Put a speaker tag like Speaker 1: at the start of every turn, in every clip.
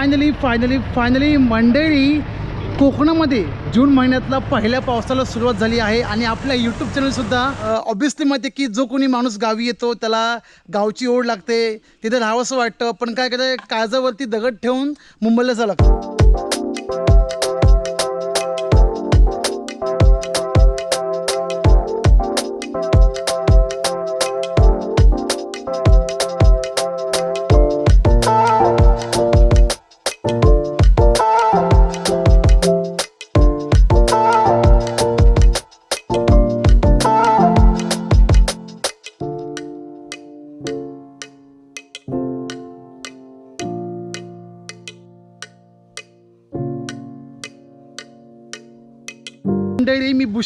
Speaker 1: Finally finally finally मंडळी कोकणामध्ये जून महिन्यातला पहिल्या पावसाला सुरुवात झाली आहे आणि आपल्या यूट्यूब चॅनलसुद्धा ऑब्विसली माहिती की जो कोणी माणूस गावी येतो त्याला गावची ओढ लागते तिथे राहावंसं वाटतं पण काय करायचं काळजावरती दगड ठेवून मुंबईला जावं लागतं.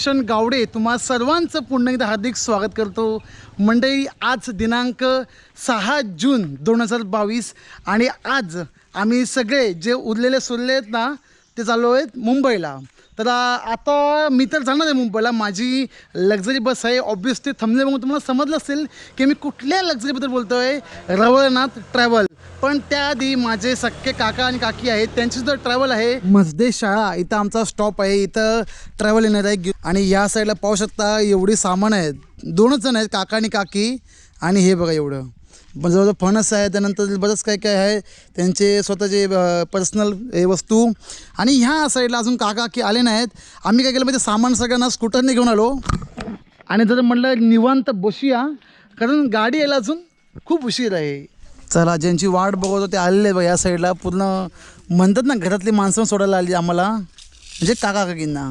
Speaker 1: भूषण गावडे तुम्हा सर्वांचं पुन्हा एकदा हार्दिक स्वागत करतो. मंडळी आज दिनांक सहा जून दोन हजार बावीस आणि आज आम्ही सगळे जे उरलेले सुरले आहेत ना ते चाललो आहेत मुंबईला. तर आता मी तर जाणार आहे मुंबईला. माझी लक्झरी बस आहे. ऑब्विसली थमले मग तुम्हाला समजलं असेल की मी कुठल्या लक्झरीबद्दल बोलतो आहे रवळनाथ ट्रॅव्हल पण त्याआधी माझे सख्खे काका आणि काकी आहेत. त्यांची सुद्धा ट्रॅव्हल आहे. मजदे शाळा. इथं आमचा स्टॉप आहे. इथं ट्रॅव्हल येणार आहे. आणि या साईडला पाहू शकता एवढी सामान आहेत. दोनच जण आहेत. काका आणि काकी. आणि हे बघा एवढं. जवळजवळ फणस आहे त्यानंतर बरंच काय काय आहे त्यांचे स्वतःचे पर्सनल हे वस्तू. आणि ह्या साईडला अजून काका की आले नाहीत. आम्ही काय केलं माहिती सामान सगळ्यांना स्कूटरने घेऊन आलो. आणि जर म्हणलं निवांत बसूया कारण गाडी यायला अजून खूप उशीर आहे. चला ज्यांची वाट बघतो ते आलेले बघ या साईडला. पूर्ण म्हणतात ना घरातली माणसं सोडायला आली आम्हाला. म्हणजे काका काकींना.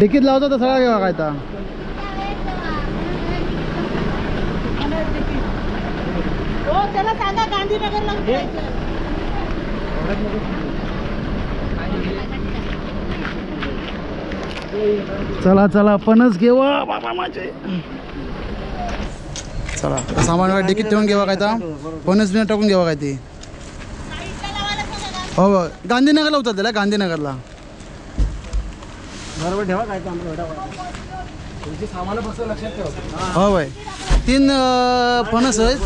Speaker 1: डिकीत लावतो तर सगळा घेवा काय
Speaker 2: हो त्याला सांगा गांधीनगरला उतरायचं.
Speaker 1: चला चला पणच घेवा बाबा माझे. चला सामान डिकीत ठेवून घेवा काय पणच बिना टाकून घेवा काय ते? हो हो. गांधीनगरला उतर त्याला गांधीनगरला हो भाई तीन फणस आहेत.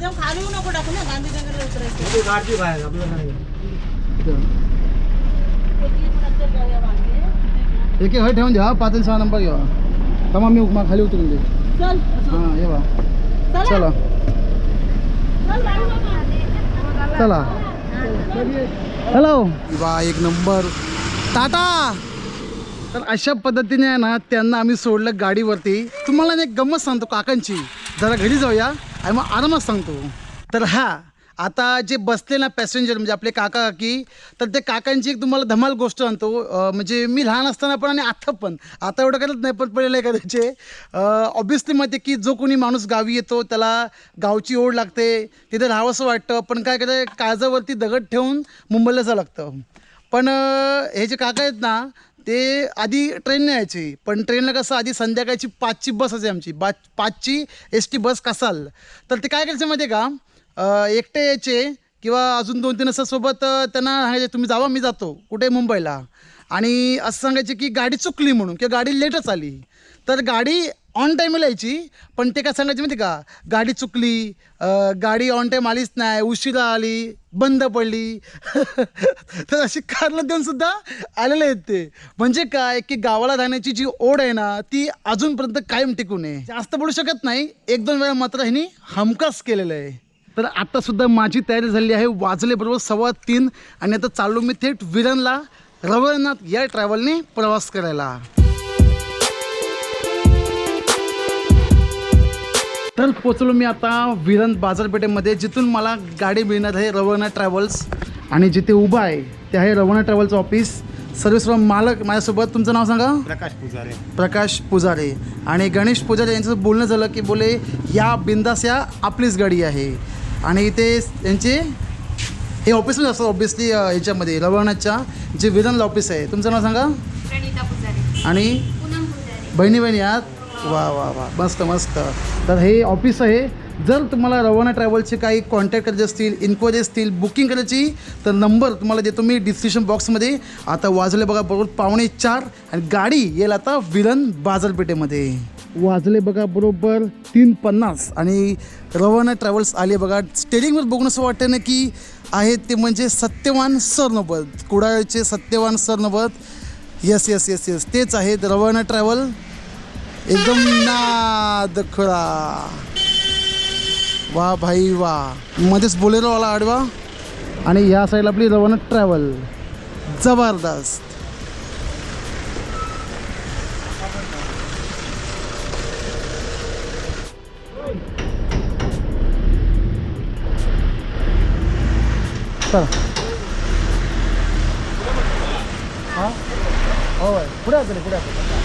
Speaker 2: एकदम खाली नको टाकू ना गांधीनगरला उतरायचं.
Speaker 1: एक एक ठेवून घ्या पाच आणि सहा नंबर घेवा तमा मी उपमा खाली उतरून दे
Speaker 2: चल
Speaker 1: हां
Speaker 2: चला.
Speaker 1: चला.
Speaker 2: चल
Speaker 1: हॅलो वा एक नंबर. टाटा तर अशा पद्धतीने आहे ना त्यांना आम्ही सोडलं गाडीवरती. तुम्हाला ना एक गंमत सांगतो काकांची. जरा घरी जाऊया. आणि मग आरामात सांगतो. तर हा आता जे बसले ना पॅसेंजर म्हणजे आपले काका काकी तर ते काकांची एक तुम्हाला धमाल गोष्ट आणतो. म्हणजे मी लहान असताना पण आणि आता पण. आता एवढं करत नाही पण पडलेलं आहे त्याचे ऑब्विसली माहिती आहे की जो कोणी माणूस गावी येतो त्याला गावची ओढ लागते तिथे राहावंसं वाटतं पण काय करतं काळजावरती दगड ठेवून मुंबईला जावं लागतं. पण हे जे काका आहेत ना ते आधी ट्रेनने यायचे. पण ट्रेनला कसं आधी संध्याकाळची पाचची बस असे आमची. बा पाचची एस टी बस कसाल. तर ते काय करायचं माहिती आहे का एकटे यायचे किंवा अजून दोन तीन असं सोबत त्यांना सांगायचे तुम्ही जावा मी जातो. कुठे? मुंबईला. आणि असं सांगायचे की गाडी चुकली म्हणून. किंवा गाडी लेटच आली. तर गाडी ऑन टाईमला यायची. पण ते काय सांगायचे माहिती का? गाडी चुकली गाडी ऑन टाईम आलीच नाही उशिरा आली बंद पडली. तर अशी कारणं देऊन सुद्धा आलेले आहेत ते. म्हणजे काय की गावाला राहण्याची जी ओढ आहे ना ती अजूनपर्यंत कायम टिकून आहे. जास्त बोलू शकत नाही. एक दोन वेळा मात्र ह्यांनी हमखास केलेलं आहे. तर आता सुद्धा माझी तयारी झाली आहे वाजले बरोबर सव्वा तीन. आणि आता चाललो मी थेट विरणला रवळनाथ या ट्रॅव्हलने प्रवास करायला. तर पोचलो मी आता विरण बाजारपेठेमध्ये जिथून मला गाडी मिळणार आहे रवणा ट्रॅव्हल्स. आणि जिथे उभा आहे ते आहे रवणा ट्रॅव्हल्सचं ऑफिस. सर्व मालक माझ्यासोबत तुमचं नाव सांगा?
Speaker 3: प्रकाश पुजारे.
Speaker 1: प्रकाश पुजारे. आणि गणेश पुजारे यांचं बोलणं झालं की बोले या बिंदास या आपलीच गाडी आहे. आणि इथे त्यांचे हे ऑफिसमध्ये असतात ऑब्विसली ह्याच्यामध्ये रवणाच्या जे विरणला ऑफिस आहे. तुमचं नाव सांगा? आणि?
Speaker 4: पूनम पुजारी.
Speaker 1: बहिणी बहिणी आहात? वा वा वा. मस्त मस्त. तर हे ऑफिस आहे. जर तुम्हाला रवाना ट्रॅव्हलचे काही कॉन्टॅक्ट करायचे असतील इन्क्वायरी असतील बुकिंग करायची तर नंबर तुम्हाला देतो मी डिस्क्रिप्शन बॉक्समध्ये आता वाजले बघा बरोबर पावणे चार आणि गाडी येईल आता विलन बाजारपेठेमध्ये. वाजले बघा बरोबर तीन पन्नास. आणि रवाना ट्रॅव्हल्स आले बघा. स्टेरिंगवर बघून असं वाटतं ना की आहे ते म्हणजे Satyawan Sarnobat. कुडाळचे Satyawan Sarnobat. Yes yes yes yes तेच आहेत रवाना ट्रॅव्हल एकदम नाद खळा वा भाई वा. मध्येच बोलेरो आला आडवा. आणि या साईडला आपली रवाना ट्रॅव्हल जबरदस्त. होय पुढे पुढे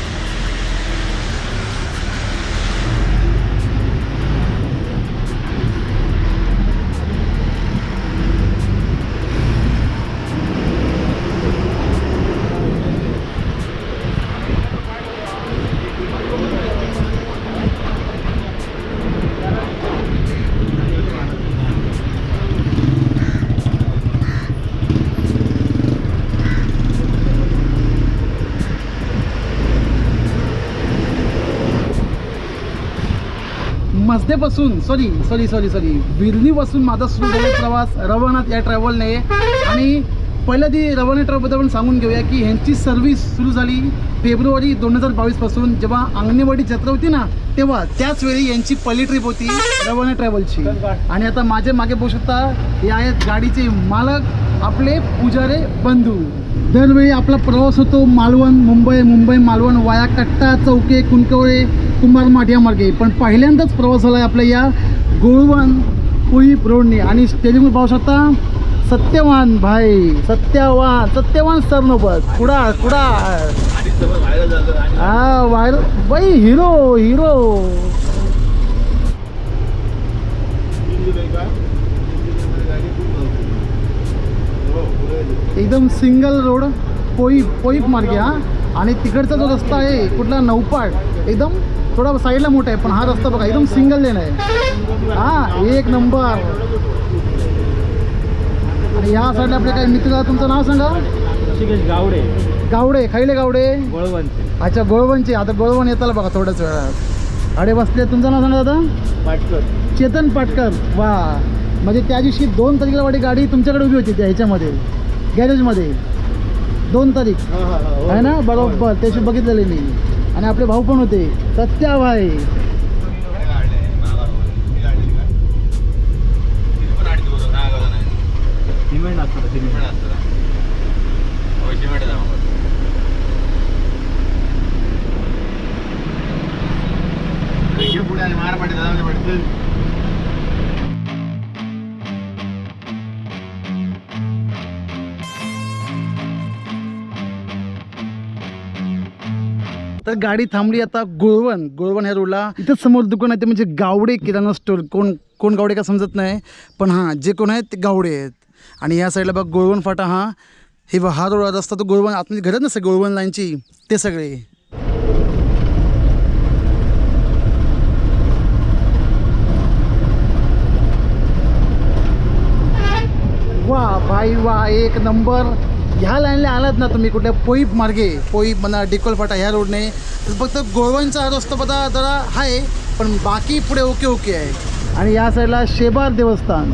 Speaker 1: मस्देपासून सॉरी सॉरी सॉरी सॉरी विरनीपासून माझा सुरू झाला प्रवास रवनात या ट्रॅव्हलने आणि पहिल्या ती रवाना ट्रॅव्हलबद्दल आपण सांगून घेऊया की ह्यांची सर्व्हिस सुरू झाली फेब्रुवारी दोन हजार बावीसपासून जेव्हा अंगणेवाडी जत्रा होती ना तेव्हा त्याच वेळी यांची पहिली ट्रिप होती रवाना ट्रॅव्हलची आणि आता माझ्या मागे बघू शकता हे आहेत गाडीचे मालक आपले पुजारे बंधू. दरवेळी आपला प्रवास होतो मालवण मुंबई मुंबई मालवण वाया कट्टा चौके कुणकवळे कुमार या मार्गे. पण पहिल्यांदाच प्रवास झाला आहे आपल्या या गोळवण पुईप रोडने. आणि स्टेडियमवर पाहू शकता सत्यवान भाई सत्यवान सत्यवान सरनोबत कुडा कुडा हा व्हायरल बाई हिरो हिरो एकदम सिंगल रोड पोईप पोईप मार्गे हा. आणि तिकडचा जो रस्ता आहे कुठला? नौपाट एकदम थोडा साईडला मोठा आहे पण हा रस्ता बघा एकदम सिंगल लेन आहे. हा एक नंबर. आणि ह्या साईडला आपले काही मित्र तुमचं नाव सांगा.
Speaker 3: गावडे.
Speaker 1: गावडे खैले गावडे?
Speaker 3: गोळवंत
Speaker 1: अच्छा गोळवणचे आता गोळवण येताला बघा थोड्याच वेळात. अडे बसले तुमचं नाव सांगा दादा.
Speaker 3: पाटकर.
Speaker 1: चेतन पाटकर. वा. म्हणजे त्या दिवशी दोन तारखेला वाटी गाडी तुमच्याकडे उभी होती त्या ह्याच्यामध्ये गॅरेजमध्ये दोन तारीख. आहे ना? बरोबर. त्याशी बघितलेले मी. आणि आपले भाऊ पण होते. सत्या भाई
Speaker 3: सिमेंट मार पडते
Speaker 1: तर गाडी थांबली आता गुळवण. गुळवण ह्या रोडला. इथं समोर दुकान आहे ते म्हणजे गावडे किराणा स्टोर. कोण कोण गावडे का समजत नाही. पण हां जे कोण आहेत ते गावडे आहेत. आणि या साईडला बघ गुळवण फाटा हा. हे हा रोड रस्ता तो गुळवण आतमध्ये घरात नसते गुळवण लाईनची ते सगळे. वा भाई वा एक नंबर. ह्या लाईनला आलात ना तुम्ही कुठल्या पोईप मार्गे पोईप म्हणा डिकोलफाटा ह्या रोडने तर फक्त गोळवणचा रस्ता पता जरा आहे पण बाकी पुढे ओके ओके आहे. आणि या साईडला शेबार देवस्थान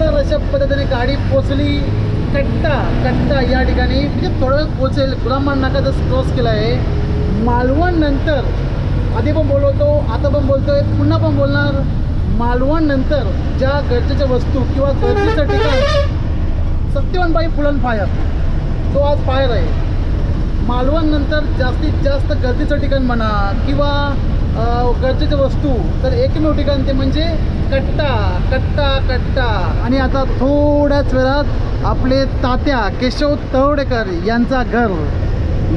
Speaker 1: तर अशा पद्धतीने गाडी पोचली कट्टा कट्टा या ठिकाणी म्हणजे थोडं वेळ पोचेल नाका क्रॉस केला आहे मालवण नंतर आधी पण बोलवतो आता पण बोलतोय पुन्हा पण बोलणार. मालवण नंतर ज्या गरजेच्या वस्तू किंवा गरजेचं ठिकाण सत्यवानबाई फुलन फायर. तो आज फायर आहे. मालवण नंतर जास्तीत जास्त गर्दीचं ठिकाण म्हणा किंवा गरजेच्या वस्तू तर एकमेव ठिकाण ते म्हणजे कट्टा कट्टा कट्टा. आणि आता थोड्याच वेळात आपले तात्या केशव तवडेकर यांचा घर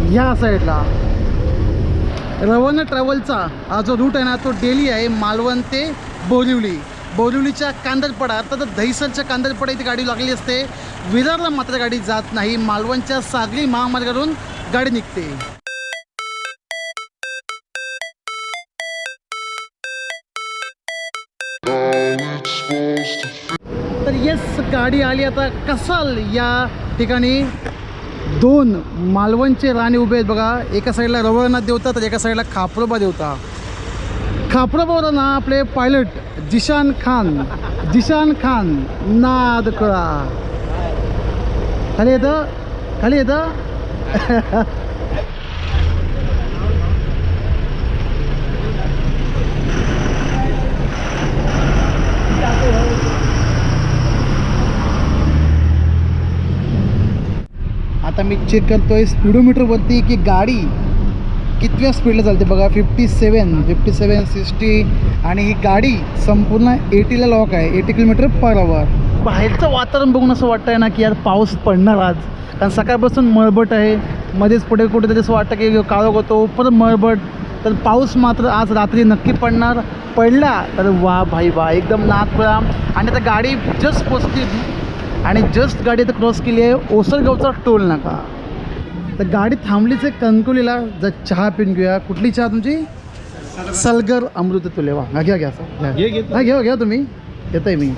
Speaker 1: ह्या साईडला. रवाना ट्रॅव्हलचा हा जो रूट आहे ना तो डेली आहे मालवण ते बोरिवली. बोरिवलीच्या कांदरपडा अर्थात दहिसरच्या कांदरपडा इथे गाडी लागली असते. विरारला मात्र गाडी जात नाही. मालवणच्या सागरी महामार्गावरून गाडी निघते. तर येस गाडी आली आता कसाल या ठिकाणी. दोन मालवणचे राणे उभे आहेत बघा. एका साईडला रवळनाथ देवता तर एका साईडला खापरोबा देवता. खापरोबावर ना आपले पायलट जिशान खान. जिशान खान नाद कळा. खाली येतं? खाली येतं? आता मी चेक करतोय स्पीडोमीटरवरती की गाडी कितव्या स्पीडला चालते बघा fifty seven fifty seven sixty आणि ही गाडी संपूर्ण एटीला लॉक आहे एटी किलोमीटर पर आवर बाहेरचं वातावरण बघून असं वाटतं आहे ना की यार पाऊस पडणार आज. कारण सकाळपासून मळबट आहे मध्येच पुढे कुठेतरी असं वाटतं की काळोख होतो परत मळबट. तर पाऊस मात्र आज रात्री नक्की पडणार. पडला तर वा भाई वा एकदम नागपुरा आणि आता गाडी जस्ट पोचते आणि जस्ट गाडी आता क्रॉस केली आहे ओसरगावचा टोल नाका. तर गाडी थांबलीच आहे कणकोलीला जर चहा पिऊन घेऊया. कुठली चहा तुमची? सलगर अमृत तुले. वा हा घ्या घ्या सर. घ्या.
Speaker 3: घे, घे.
Speaker 1: हा घ्या घ्या तुम्ही. येत आहे मी.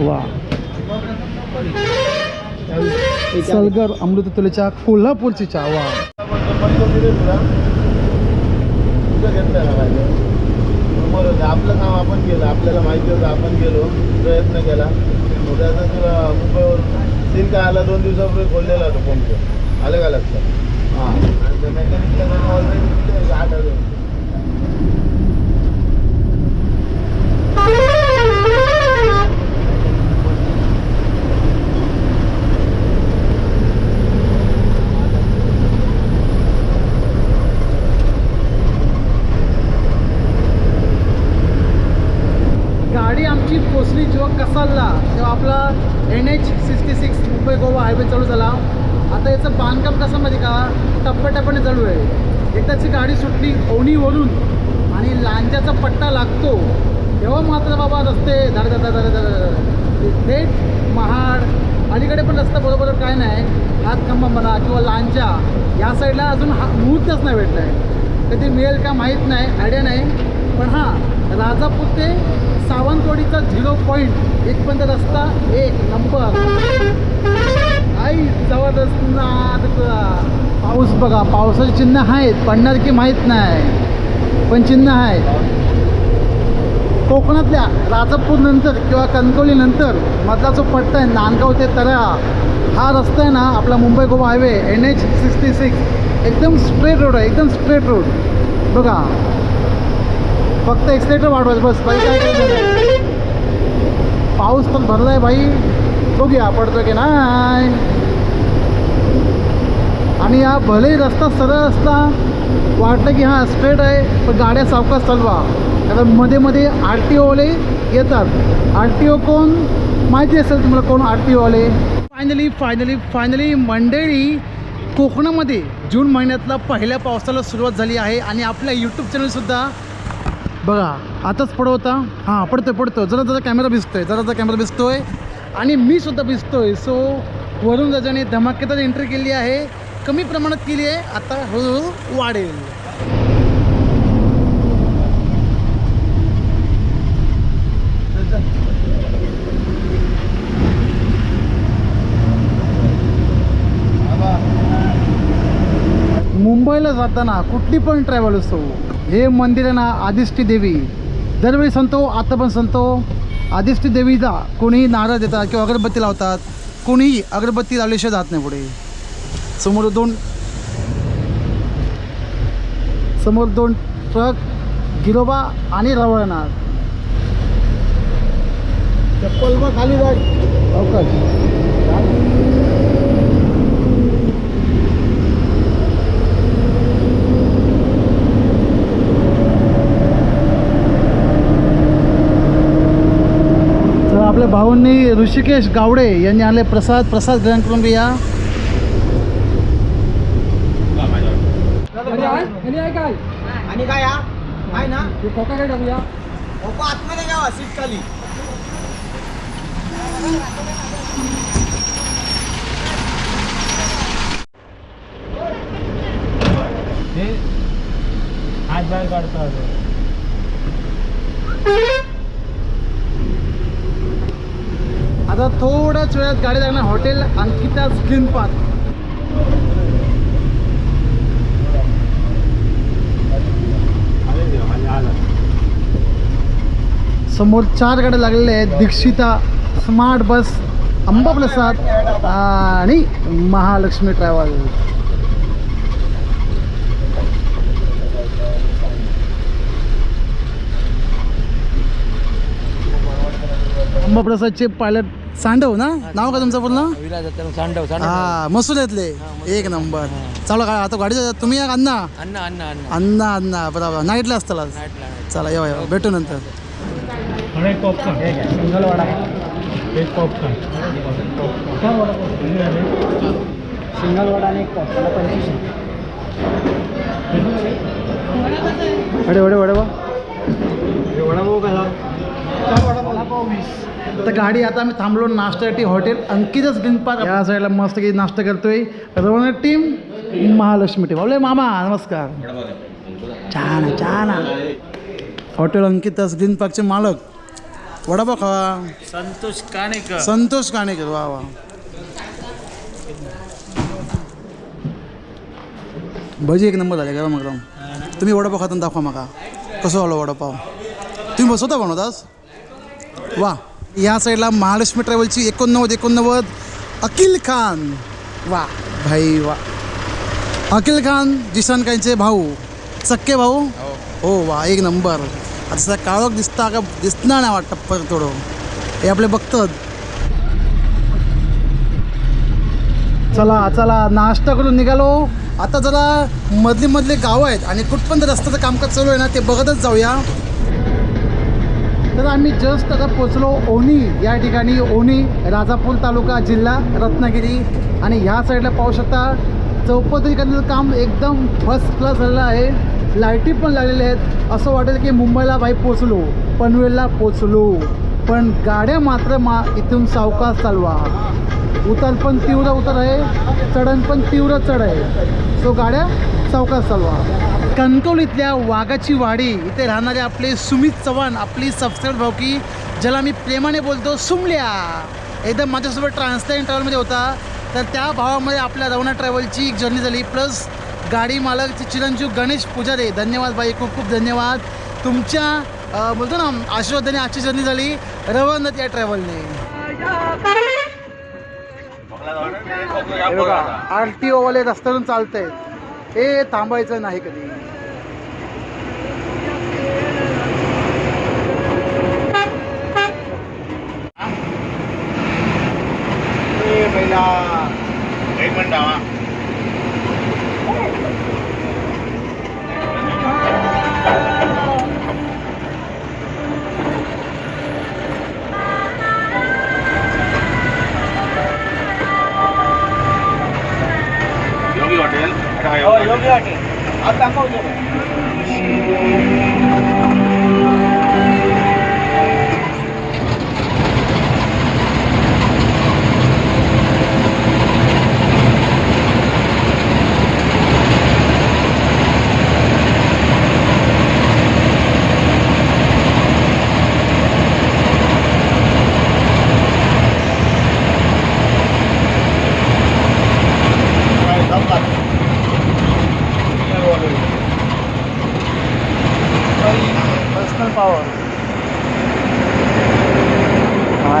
Speaker 1: वा. सलगर अमृत तुले चहा कोल्हापूरची चहा वा.
Speaker 4: आपलं काम आपण केलं आपल्याला माहिती होतं आपण गेलो प्रयत्न केला. उद्याचा तुला मुंबईवर सीन काय आला? दोन दिवसापूर्वी खोललेला होता फोन आलं का लक्षात? हां. आणि मेकॅनिकला ऑलरेडी आठ हजार
Speaker 1: गाडी आमची पोचली जेव्हा कसालला तेव्हा आपला N H sixty six Mumbai Goa highway चालू झाला. आता याचं बांधकाम कसं म्हणजे का? टप्प्याटप्प्याने चालू आहे. एकदाची गाडी सुटली ओणीवरून आणि लांजाचा पट्टा लागतो. तेव्हा मात्र बाबा रस्ते धड धड धड धड थेट महाड अलीकडे पण रस्ता बरोबर काय नाही हातखंबा म्हणा किंवा लांजा या साईडला अजून हा मुहूर्तच नाही भेटला आहे कधी मिळेल का माहीत नाही आयडिया नाही. पण हां राजापूर ते सावंतवाडीचा झिरो पॉईंट इथपर्यंत रस्ता एक नंबर. आई जबरदस्त ना तुला. पाऊस बघा पावसाचे चिन्ह आहेत पडणार की माहीत नाही. पण चिन्ह आहेत. कोकणातल्या राजापूर नंतर किंवा कणकवली नंतर मधला जो पट्टा आहे नांदगाव ते तरा हा रस्ता आहे ना आपला Mumbai Goa highway N H sixty six एकदम स्ट्रेट रोड आहे एकदम स्ट्रेट रोड बघा. फक्त एक्सलेटर वाढवायचं बस. बाई काय पाऊस पण भरला आहे भाई बघूया पडतो की नाही. आणि हा भलेही रस्ता सरळ असता वाटलं की हा स्ट्रेट आहे पण गाड्या सावकाश चालवा. कारण मध्ये मध्ये आर टी ओवाले येतात. आर टी ओ कोण? माहिती असेल तुम्हाला कोण R T Owale finally finally finally मंडळी कोकणामध्ये जून महिन्यातला पहिल्या पावसाला सुरुवात झाली आहे आणि आपल्या यूट्यूब चॅनलसुद्धा बघा आताच पडवता. हां पडतो पडतो जरा जरा कॅमेरा भिजतो आहे जरा जरा कॅमेरा भिजतो आहे आणि मी सुद्धा आहे सो वरून राजाने धमाकेदार एंट्री केली आहे. कमी प्रमाणात केली आहे आता हळूहळू वाढेल. मुंबईला जाताना कुठली पण ट्रॅव्हल असतो हे मंदिर आहे ना आदिष्टी देवी. दरवेळी सांगतो आता पण सांगतो आदिष्टी देवीचा कोणीही नारळ देतात किंवा अगरबत्ती लावतात कोणीही अगरबत्ती लावल्याशिवाय जात नाही पुढे. समोर दोन समोर दोन ट्रक गिरोबा आणि रवळणार
Speaker 4: चप्पल मग खाली जाय.
Speaker 1: अवकाश तर आपल्या भाऊंनी ऋषिकेश गावडे यांनी आणले प्रसाद. प्रसाद ग्रहण करून
Speaker 5: आणि काय हा? आहे ना? खोका काय टाकूया. आतमध्ये घ्यावा सीट खाली?
Speaker 3: हे हात बाहेर काढतो
Speaker 1: आता थोड्याच वेळात गाडी लागणार. हॉटेल अंकिता स्किन पार्क
Speaker 3: आले देव, आले आला
Speaker 1: समोर चार गाड्या लागलेल्या आहेत. दीक्षिता स्मार्ट बस अंबाप्रसाद आणि महालक्ष्मी ट्रॅव्हल अंबाप्रसादचे पायलट सांडव ना? नाव का तुमचं पूर्ण?
Speaker 5: सांडव
Speaker 1: हा मसुल्यातले एक नंबर. चला का आता गाडी तुम्ही अण्णा?
Speaker 5: अन्न अन्न अन्न
Speaker 1: अण्णा अण्णा. बरोबर. नाईटला असताल. चला येवा येवा. भेटू नंतर.
Speaker 3: एक पॉपकॉर्न हे सिंगल वडा एक पॉपकॉर्न
Speaker 5: सिंगल वडा आणि एक पॉप पंचवीस
Speaker 1: वडे वडे वडे वा
Speaker 3: वडा. भाऊ कसा?
Speaker 1: तर गाडी आता आम्ही थांबलो नाश्त्यासाठी हॉटेल. अंकितच ग्रीन पार्क या साईडला मस्त काही नाश्ता करतोय. रवण टीम महालक्ष्मी टीम. मामा नमस्कार. छान आहे, छान आहे. हॉटेल अंकितच ग्रीन पार्कचे मालक. वडापाव खावा.
Speaker 3: संतोष काणेकर.
Speaker 1: संतोष काणेकर वा वा. भजी एक नंबर झाले गरम गरम तुम्ही वडापाव खाताना दाखवा माका कसं आलो वडापाव? तुम्ही बसवता बनवतास वा. या साईडला महालक्ष्मी ट्रॅव्हलची एकोणनव्वद एकोणनव्वद अकिल खान. वा. भाई वा. अकिल खान जिशान खानचे भाऊ. सक्के भाऊ? हो वा. एक नंबर. आता सध्या काळोख दिसता का दिसणार नाही वाटतं परत थोडं हे आपले बघतात. चला चला नाश्ता करून निघालो. आता जरा मधली मधली गावं आहेत आणि कुठपर्यंत रस्त्याचं कामकाज चालू आहे ना ते बघतच जाऊया. तर आम्ही जस्ट आता पोचलो ओनी. या ठिकाणी ओनी राजापूर तालुका जिल्हा रत्नागिरी. आणि ह्या साईडला पाहू शकता चौपदरीकरणाचं काम एकदम फर्स्ट क्लास झालेलं आहे. लाईटी पण लागलेल्या आहेत. असं वाटेल की मुंबईला भाई पोचलो पनवेलला पोचलो पण गाड्या मात्र मा इथून सावकाश चालवा. उतार पण तीव्र उतार आहे चढण पण तीव्र चढ आहे. सो गाड्या सावकाश चालवा. कणकवलीतल्या वाघाची वाडी इथे राहणारे आपले सुमित चव्हाण आपली सबस्क्राईब भावकी ज्याला मी प्रेमाने बोलतो सुमल्या. एकदम माझ्यासोबत ट्रान्सलेट ट्रॅव्हलमध्ये होता. तर त्या भावामध्ये आपल्या रवना ट्रॅव्हलची एक जर्नी झाली. प्लस गाडी मालक चिरंजीव गणेश पुजारे धन्यवाद बाई खूप खूप धन्यवाद. तुमच्या बोलतो ना आशीर्वादाने आजची जर्नी झाली. रवनाथ या ट्रॅव्हलने आर टी ओवाले रस्त्यावरून चालत आहेत हे थांबायचं नाही कधी.
Speaker 4: एक मिनिट
Speaker 5: योग्य वाटेल आज दाखवतो
Speaker 1: पर्सनल पॉवर हा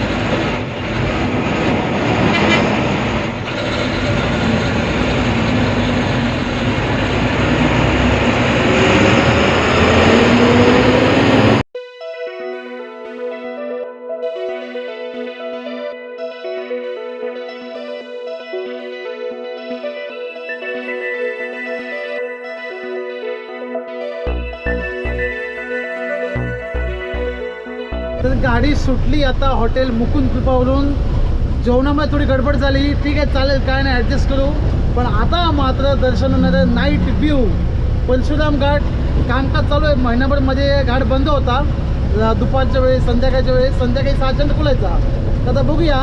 Speaker 1: गाडी सुटली आता हॉटेल मुकुंद कृपावरून जेवणामध्ये थोडी गडबड झाली. ठीक आहे चालेल काय नाही ॲडजस्ट करू. पण आता मात्र दर्शन होणारं नाईट व्ह्यू परशुराम घाट. कामकाज चालू आहे. महिनाभरमध्ये घाट बंद होता. दुपारच्या वेळेस संध्याकाळच्या वेळेस संध्याकाळी सहाच्यानंतर खुलायचा. तर आता बघूया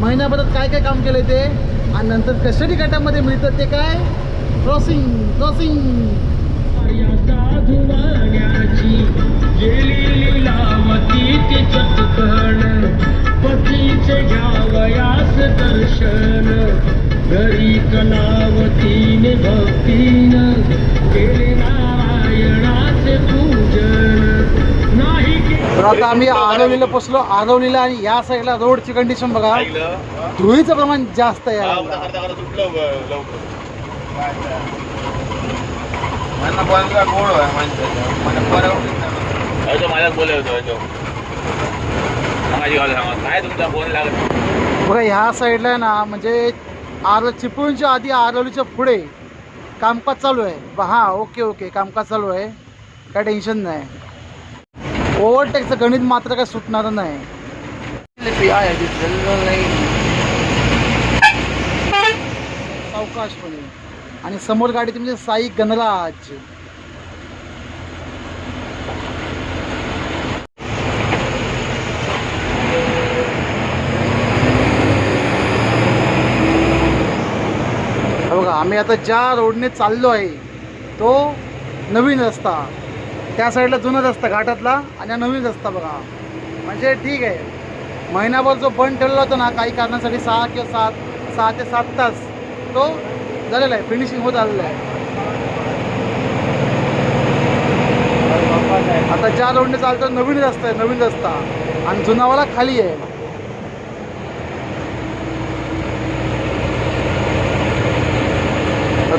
Speaker 1: महिन्याभरात काय काय काम केलं ते. आणि नंतर कशाटी घाटामध्ये मिळतं ते काय? क्रॉसिंग क्रॉसिंग
Speaker 3: ती चटकण पतीचे घ्यावयास दर्शन. घरी कलावतीने भक्तीन केले नारायणाचे पूजन. नाही
Speaker 1: तर आता आम्ही आरवलीला पोचलो. आरवलीला आणि या साईडला रोडची कंडिशन बघा. धुळीचं प्रमाण जास्त आहे.
Speaker 4: मला गोड आहे माणसाचं मला परवडत
Speaker 6: बोलले होतो हयतो सांगायची गाव सांगा काय तुमचा फोन लागत
Speaker 1: बघा ह्या साईडला आहे ना म्हणजे आर चिपळूणच्या आधी आरवलीच्या पुढे कामकाज चालू आहे. हा ओके ओके कामकाज चालू आहे. काय टेन्शन नाही. ओव्हरटेकचं गणित मात्र काय सुटणार नाही. सावकाशपणे. आणि समोर गाडी म्हणजे साई गणराज. आम्ही आता ज्या रोडने चाललो आहे तो नवीन रस्ता. त्या साईडला जुना रस्ता घाटातला आणि हा नवीन रस्ता बघा. म्हणजे ठीक आहे. महिनाभर जो बंद ठेवला होता ना काही कारणासाठी सहा किंवा सात सहा ते सात तास तो झालेला आहे. फिनिशिंग होत आलेला आहे. आता ज्या रोडने चालतो नवीन रस्ता आहे नवीन रस्ता. आणि जुनावाला खाली आहे.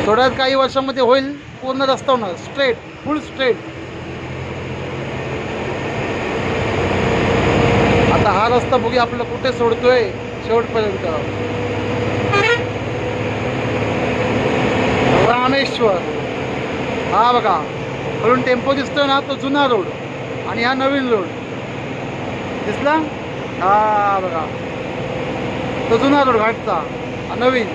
Speaker 1: तर थोड्याच काही वर्षामध्ये होईल पूर्ण रस्ता होणार. स्ट्रेट फुल स्ट्रेट आता हा रस्ता बघूया आपलं कुठे सोडतोय शेवटपर्यंत. रामेश्वर. हा बघा म्हणून टेम्पो दिसतोय ना तो जुना रोड आणि हा नवीन रोड. दिसला? हा बघा. तो जुना रोड घाटचा हा नवीन.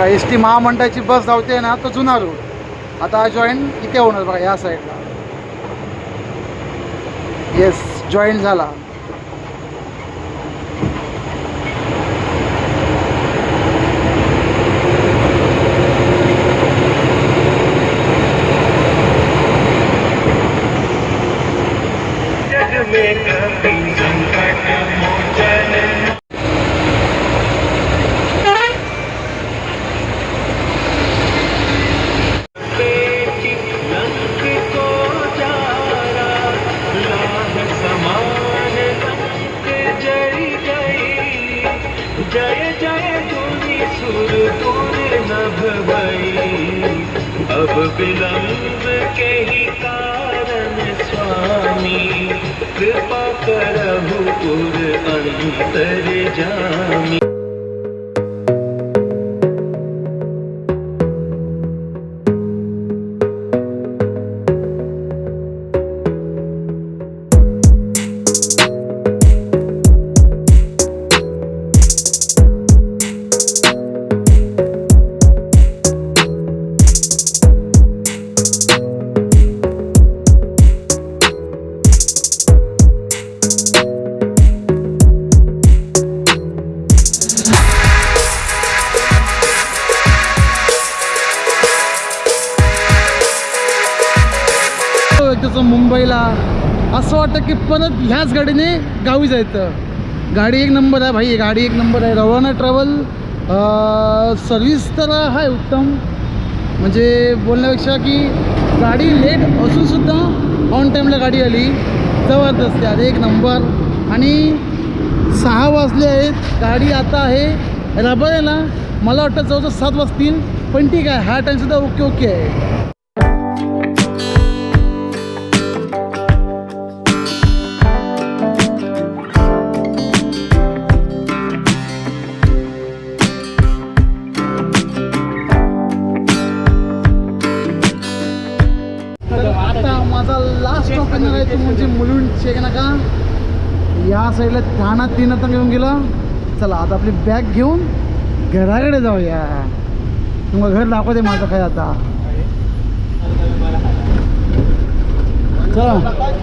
Speaker 1: बघा एस टी महामंडळाची बस धावते ना तो जुना रोड आता जॉईन इथे होणार बघा या साईडला येस जॉईन झाला.
Speaker 3: अब विलंब के ही कारण स्वामी कृपा करहु पुर अंतर जामी
Speaker 1: मुंबईला. असं वाटतं की परत ह्याच गाडीने गावी जायचं. गाडी एक नंबर आहे भाई गाडी एक नंबर आहे. रवाना ट्रॅव्हल सर्विस तर आहे उत्तम. म्हणजे बोलण्यापेक्षा की गाडी लेट असूनसुद्धा ऑन टाईमला गाडी आली. जबरदस्त आहे एक नंबर. आणि सहा वाजले आहेत. गाडी आता आहे रबर आहे ना मला वाटतं जवळजवळ सात वाजतील. पण ठीक आहे हा टाईमसुद्धा ओके ओके आहे. त्या साईडला ठाणा तीन आता घेऊन गेलं. चला आता आपली बॅग घेऊन घराकडे जाऊया. तुम्हाला घर दाखवते माझं काय आता. चला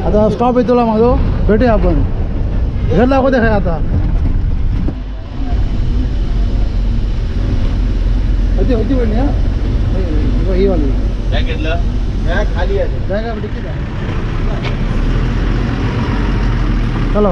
Speaker 1: आता स्टॉप येतो माझो भेटूया आपण. घर दाखवते काय आता. होती होती पण हा? वाली.
Speaker 6: काय घेतलं.
Speaker 4: बॅग खाली आहे.
Speaker 1: बॅग आहे डिक्कीत आहे. चलो.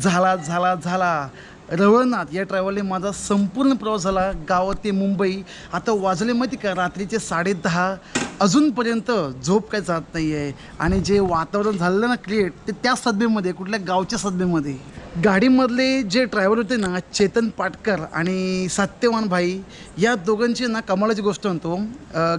Speaker 1: झाला झाला झाला. रवळनाथ या ट्रॅव्हलने माझा संपूर्ण प्रवास झाला. गाव ते मुंबई. आता वाजले माहिती का? रात्रीचे साडेदहा. अजूनपर्यंत झोप काय जात नाही आहे आणि जे वातावरण झालेलं ना क्रिएट ते त्या सदमेमध्ये कुठल्या गावच्या सदमेमध्ये गाडीमधले जे ड्रायव्हर होते ना चेतन पाटकर आणि सत्यवान भाई या दोघांची ना कमालाची गोष्ट म्हणतो.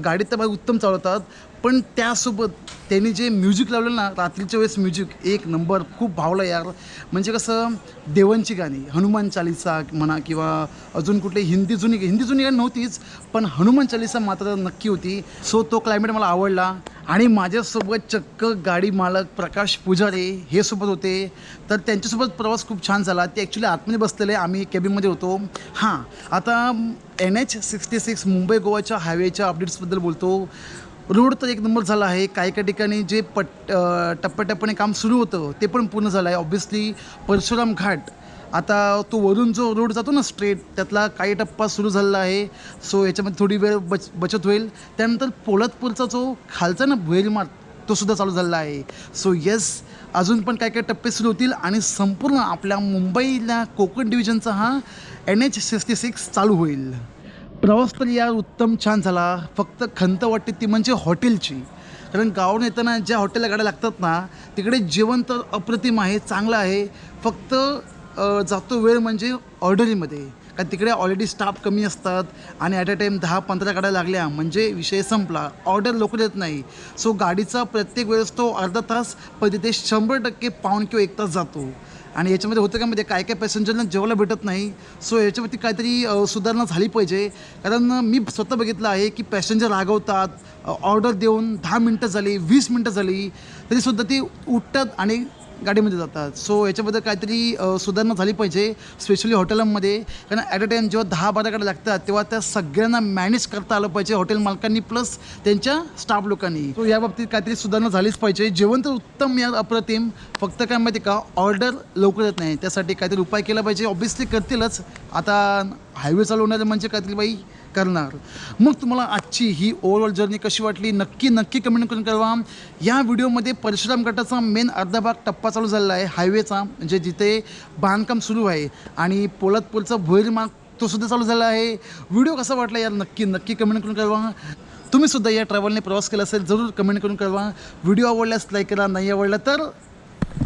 Speaker 1: गाडी तर भाई उत्तम चालवतात. पण त्यासोबत त्यांनी जे म्युझिक लावलं ना रात्रीच्या वेळेस म्युझिक एक नंबर खूप भावलं यार. म्हणजे कसं देवांची गाणी हनुमान चालिसा म्हणा किंवा अजून कुठली हिंदी जुनी हिंदी जुनी गाणी नव्हतीच पण हनुमान चालिसा मात्र नक्की होती. सो तो क्लायमेट मला आवडला. आणि माझ्यासोबत चक्क गाडी मालक प्रकाश पुजारे हे सोबत होते. तर त्यांच्यासोबत प्रवास खूप छान झाला. ते ॲक्च्युली आतमध्ये बसलेले आम्ही केबिनमध्ये होतो. हां आता N H sixty six Mumbai गोवाच्या हायवेच्या अपडेट्सबद्दल बोलतो. रोड तर एक नंबर झाला आहे. काही काही ठिकाणी जे पट टप्प्याटप्प्याने काम सुरू होतं ते पण पूर्ण झालं आहे ऑब्व्हियसली परशुराम घाट. आता तो वरून जो रोड जातो ना स्ट्रेट त्यातला काही टप्पा सुरू झालेला आहे. सो याच्यामध्ये थोडी वेळ बच बचत होईल. त्यानंतर पोलादपूरचा जो खालचा ना भुहेरी मार्ग तो सुद्धा चालू झालेला आहे. सो येस अजून पण काय काय टप्पे सुरू होतील आणि संपूर्ण आपल्या मुंबईला कोकण डिव्हिजनचा हा एन एच सिक्स्टी सिक्स चालू होईल. प्रवास तर यार उत्तम छान झाला. फक्त खंत वाटते ती म्हणजे हॉटेलची. कारण गावून येताना ज्या हॉटेलला गाड्या लागतात ना तिकडे जेवण तर अप्रतिम आहे चांगलं आहे. फक्त जातो वेळ म्हणजे ऑर्डरीमध्ये. कारण तिकडे ऑलरेडी स्टाफ कमी असतात आणि ॲट अ टाईम दहा पंधरा गाड्या लागल्या म्हणजे विषय संपला. ऑर्डर लोक देत नाही. सो गाडीचा प्रत्येक वेळेस तो अर्धा तास पण तिथे शंभर टक्के पाऊण किंवा एक तास जातो. आणि याच्यामध्ये होतं का म्हणजे काय काय पॅसेंजरना जेवायला भेटत नाही. सो याच्यावरती काहीतरी सुधारणा झाली पाहिजे. कारण मी स्वतः बघितलं आहे की पॅसेंजर रागवतात ऑर्डर देऊन दहा मिनटं झाली वीस मिनटं झाली तरीसुद्धा ती उठतात आणि गाडीमध्ये जातात. सो याच्याबद्दल काहीतरी सुधारणा झाली पाहिजे स्पेशली हॉटेलांमध्ये कारण ॲट अ टाईम जेव्हा दहा बारा गाड्या लागतात तेव्हा त्या सगळ्यांना मॅनेज करता आलं पाहिजे हॉटेल मालकांनी प्लस त्यांच्या स्टाफ लोकांनी. सो या बाबतीत काहीतरी सुधारणा झालीच पाहिजे. जेवण तर उत्तम या अप्रतिम. फक्त काय माहिती का ऑर्डर लवकर येत नाही. त्यासाठी काहीतरी उपाय केला पाहिजे. ऑब्व्हियसली करतीलच. आता हायवे चालवणारे म्हणजे काहीतरी बाई? करणार. मग तुम्हाला आजची ही ओव्हरऑल जर्नी कशी वाटली? नक्की नक्की कमेंट करून कळवा. या व्हिडिओमध्ये परशुराम गटाचा मेन अर्धा भाग टप्पा चालू झालेला आहे. हायवेचा म्हणजे जिथे बांधकाम सुरू आहे. आणि पोलादपूरचा भुहेरी मार्ग तो सुद्धा चालू झाला आहे. व्हिडिओ कसा वाटला यार? नक्की नक्की कमेंट करून कळवा. तुम्ही सुद्धा या ट्रॅव्हलने प्रवास केला असेल जरूर कमेंट करून कळवा. व्हिडिओ आवडल्यास लाईक करा नाही आवडला तर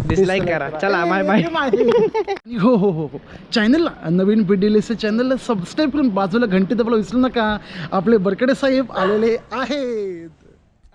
Speaker 5: डिसलाईक करा. चला बाय बाय
Speaker 1: हो हो हो हो. चॅनलला नवीन पिढीलेचं चॅनलला सबस्क्राईब करून बाजूला घंटी दबायला विसरू नका. आपले बरकडे साहेब आलेले आहेत.